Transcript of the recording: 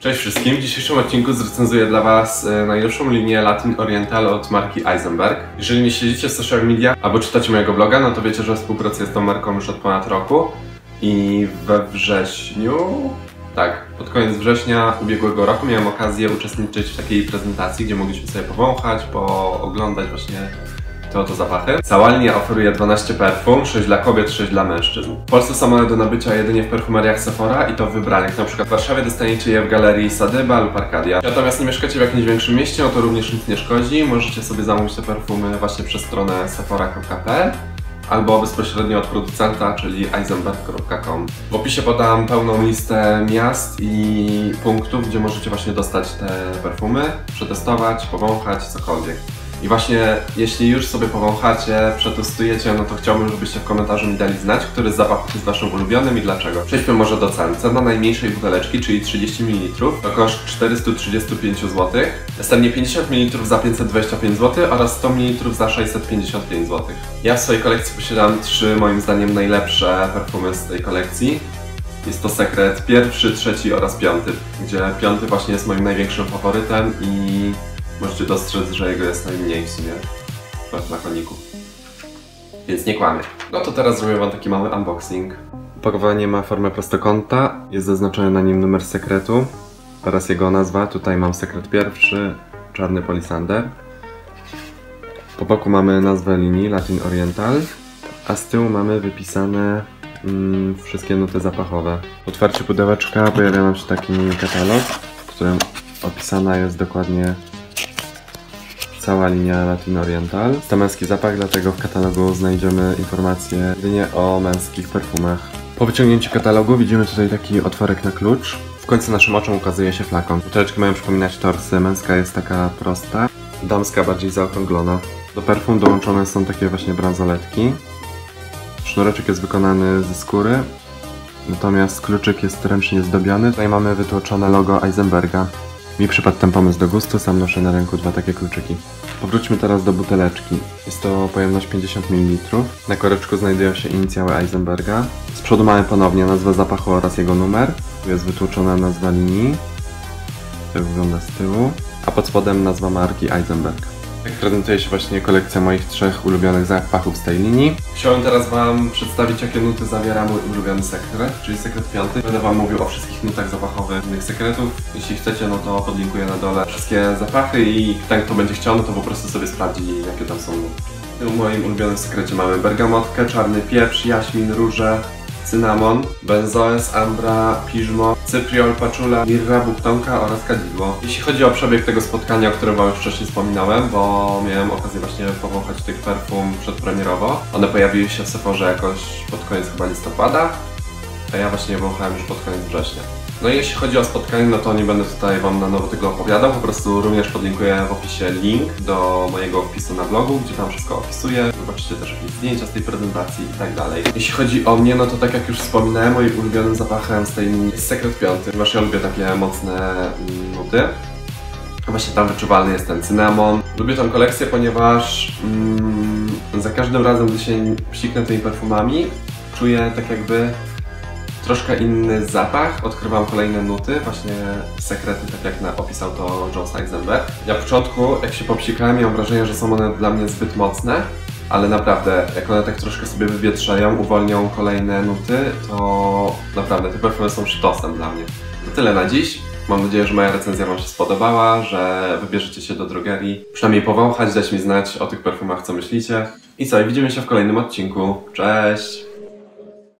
Cześć wszystkim, w dzisiejszym odcinku zrecenzuję dla Was e, najnowszą linię Latin Oriental od marki Eisenberg. Jeżeli nie śledzicie w social media albo czytacie mojego bloga, no to wiecie, że współpracuję z tą marką już od ponad roku i we wrześniu, tak, pod koniec września ubiegłego roku miałem okazję uczestniczyć w takiej prezentacji, gdzie mogliśmy sobie powąchać, pooglądać właśnie te oto zapachy. Cała linia oferuje 12 perfum, 6 dla kobiet, 6 dla mężczyzn. W Polsce są one do nabycia jedynie w perfumeriach Sephora i to w wybranych. Na przykład w Warszawie dostaniecie je w galerii Sadyba lub Arcadia. Natomiast nie mieszkacie w jakimś większym mieście, no to również nic nie szkodzi. Możecie sobie zamówić te perfumy właśnie przez stronę sephora.pl albo bezpośrednio od producenta, czyli eisenberg.com. W opisie podam pełną listę miast i punktów, gdzie możecie właśnie dostać te perfumy, przetestować, powąchać, cokolwiek. I właśnie jeśli już sobie powąchacie, przetestujecie, no to chciałbym, żebyście w komentarzu mi dali znać, który z zapachów jest waszym ulubionym i dlaczego. Przejdźmy może do cen. Cena najmniejszej buteleczki, czyli 30 ml, to koszt 435 zł. Następnie 50 ml za 525 zł oraz 100 ml za 655 zł. Ja w swojej kolekcji posiadam trzy moim zdaniem najlepsze perfumy z tej kolekcji. Jest to sekret pierwszy, trzeci oraz piąty, gdzie piąty właśnie jest moim największym faworytem i możecie dostrzec, że jego jest najmniej w sumie w flakoniku. Więc nie kłamie. No to teraz zrobię wam taki mały unboxing. Opakowanie ma formę prostokąta, jest zaznaczony na nim numer sekretu oraz jego nazwa. Tutaj mam sekret pierwszy, czarny polisander. Po boku mamy nazwę linii Latin Oriental, a z tyłu mamy wypisane mm, wszystkie nuty zapachowe. W otwarciu pudełeczka pojawia nam się taki katalog, w którym opisana jest dokładnie cała linia Latin Oriental. To męski zapach, dlatego w katalogu znajdziemy informacje jedynie o męskich perfumach. Po wyciągnięciu katalogu widzimy tutaj taki otworek na klucz. W końcu naszym oczom ukazuje się flakon. Buteleczki mają przypominać torsy, męska jest taka prosta, damska bardziej zaokrąglona. Do perfum dołączone są takie właśnie bransoletki. Sznureczek jest wykonany ze skóry, natomiast kluczyk jest ręcznie zdobiony. Tutaj mamy wytłoczone logo Eisenberga. Mi przypadł ten pomysł do gustu, sam noszę na ręku dwa takie kluczyki. Powróćmy teraz do buteleczki. Jest to pojemność 50 ml. Na koreczku znajdują się inicjały Eisenberga. Z przodu mamy ponownie nazwę zapachu oraz jego numer. Tu jest wytłuczona nazwa linii. Tak wygląda z tyłu. A pod spodem nazwa marki Eisenberg. Prezentuje się właśnie kolekcja moich trzech ulubionych zapachów z tej linii. Chciałem teraz Wam przedstawić, jakie nuty zawiera mój ulubiony sekret, czyli sekret piąty. Będę Wam mówił o wszystkich nutach zapachowych innych sekretów. Jeśli chcecie, no to podlinkuję na dole wszystkie zapachy i ten, kto będzie chciał, no to po prostu sobie sprawdzi, jakie tam są nuty. W moim ulubionym sekrecie mamy bergamotkę, czarny pieprz, jaśmin, róże, cynamon, benzoes, ambra, piżmo, cypriol, paczula, mirra, buktonka oraz kadidło. Jeśli chodzi o przebieg tego spotkania, o którym Wam już wcześniej wspominałem, bo miałem okazję właśnie powąchać tych perfum przedpremierowo. One pojawiły się w Sephorze jakoś pod koniec chyba listopada, a ja właśnie je wąchałem już pod koniec września. No i jeśli chodzi o spotkanie, no to nie będę tutaj Wam na nowo tego opowiadał, po prostu również podlinkuję w opisie link do mojego wpisu na blogu, gdzie tam wszystko opisuję. Zobaczycie też jakieś zdjęcia z tej prezentacji i tak dalej. Jeśli chodzi o mnie, no to tak jak już wspominałem, moim ulubionym zapachem z tej jest Secret 5, ponieważ ja lubię takie mocne mm, nuty. Właśnie tam wyczuwalny jest ten cynamon. Lubię tą kolekcję, ponieważ mm, za każdym razem, gdy się psiknę tymi perfumami, czuję tak jakby troszkę inny zapach, odkrywam kolejne nuty, właśnie sekrety, tak jak na, opisał to John Eisenberg. Ja w początku, jak się popsikałem, miałem wrażenie, że są one dla mnie zbyt mocne, ale naprawdę, jak one tak troszkę sobie wywietrzają, uwolnią kolejne nuty, to naprawdę te perfumy są sztosem dla mnie. To tyle na dziś. Mam nadzieję, że moja recenzja Wam się spodobała, że wybierzecie się do drogerii. Przynajmniej powąchać, dać mi znać o tych perfumach, co myślicie. I co, i widzimy się w kolejnym odcinku. Cześć!